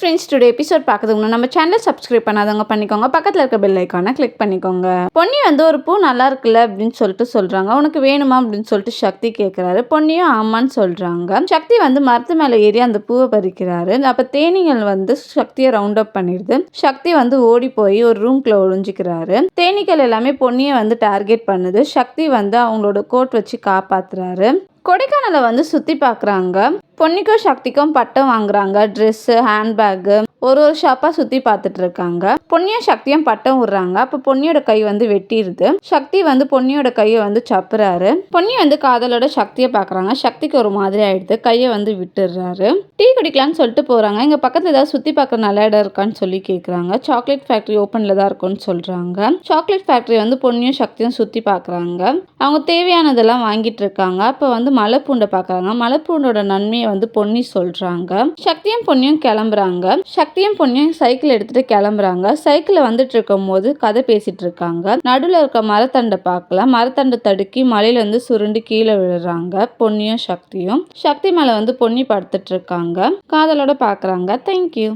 Friends today episode பார்க்குறதுக்கு நம்ம channel subscribe பண்ணாதவங்க பண்ணிக்கோங்க. பக்கத்தில் இருக்க பெல் ஐக்கானை கிளிக் பண்ணிக்கோங்க. பொன்னி வந்து ஒரு பூ நல்லா இருக்குல்ல அப்படின்னு சொல்லிட்டு சொல்கிறாங்க உனக்கு வேணுமா அப்படின்னு சொல்லிட்டு சக்தி கேட்குறாரு பொன்னியும் ஆமான்னு சொல்கிறாங்க சக்தி வந்து மரத்து மேலே ஏறி அந்த பூவை பறிக்கிறாரு. அப்போ தேனிகள் வந்து சக்தியை ரவுண்ட் அப் பண்ணிடுது. சக்தி வந்து ஓடி போய் ஒரு ரூம்குள்ளே ஒழிஞ்சிக்கிறாரு தேனீக்கள் எல்லாமே பொன்னியை வந்து டார்கெட் பண்ணுது. சக்தி வந்து அவங்களோட கோட் வச்சு காப்பாத்துறாரு. கொடைக்கானலை வந்து சுற்றி பார்க்குறாங்க. பொன்னிக்கும் சக்திக்கும் பட்டம் வாங்குறாங்க. ட்ரெஸ்ஸு ஹேண்ட்பேக்கு ஒரு ஒரு ஷாப்பாக சுற்றி பார்த்துட்டு இருக்காங்க பொன்னியும் சக்தியும் பட்டம் விடுறாங்க. அப்போ பொன்னியோட கை வந்து வெட்டிடுது சக்தி வந்து பொன்னியோட கையை வந்து சப்புறாரு. பொன்னி வந்து காதலோட சக்தியை பார்க்குறாங்க சக்திக்கு ஒரு மாதிரி ஆயிடுது. கையை வந்து விட்டுடுறாரு டீ குடிக்கலான்னு சொல்லிட்டு போகிறாங்க இங்கே பக்கத்தில் ஏதாவது சுற்றி பார்க்க நல்ல இடம் இருக்கான்னு சொல்லி கேட்குறாங்க சாக்லேட் ஃபேக்ட்ரி ஓப்பனில் தான் இருக்கும்னு சொல்கிறாங்க சாக்லேட் ஃபேக்ட்ரி வந்து பொன்னியும் சக்தியும் சுற்றி பார்க்குறாங்க அவங்க தேவையானதெல்லாம் வாங்கிட்டு இருக்காங்க அப்போ வந்து மலைப்பூண்டை பார்க்குறாங்க மலைப்பூண்டோட நன்மையை வந்து பொன்னி சொல்கிறாங்க சக்தியும் பொன்னியும் கிளம்புறாங்க. சக்தியும் பொண்ணியும் சைக்கிள் எடுத்துட்டு கிளம்புறாங்க. சைக்கிளில் வந்துட்டு இருக்கும் போது கதை பேசிட்டு இருக்காங்க. நடுவில் இருக்க மரத்தண்டை பார்க்கலாம் மரத்தண்டை தடுக்கி மலையிலேருந்து சுருண்டு கீழே விழுறாங்க. பொன்னியும் சக்தியும். சக்தி மேலே வந்து பொன்னி படுத்துட்டு இருக்காங்க. காதலோட பார்க்குறாங்க தேங்க்யூ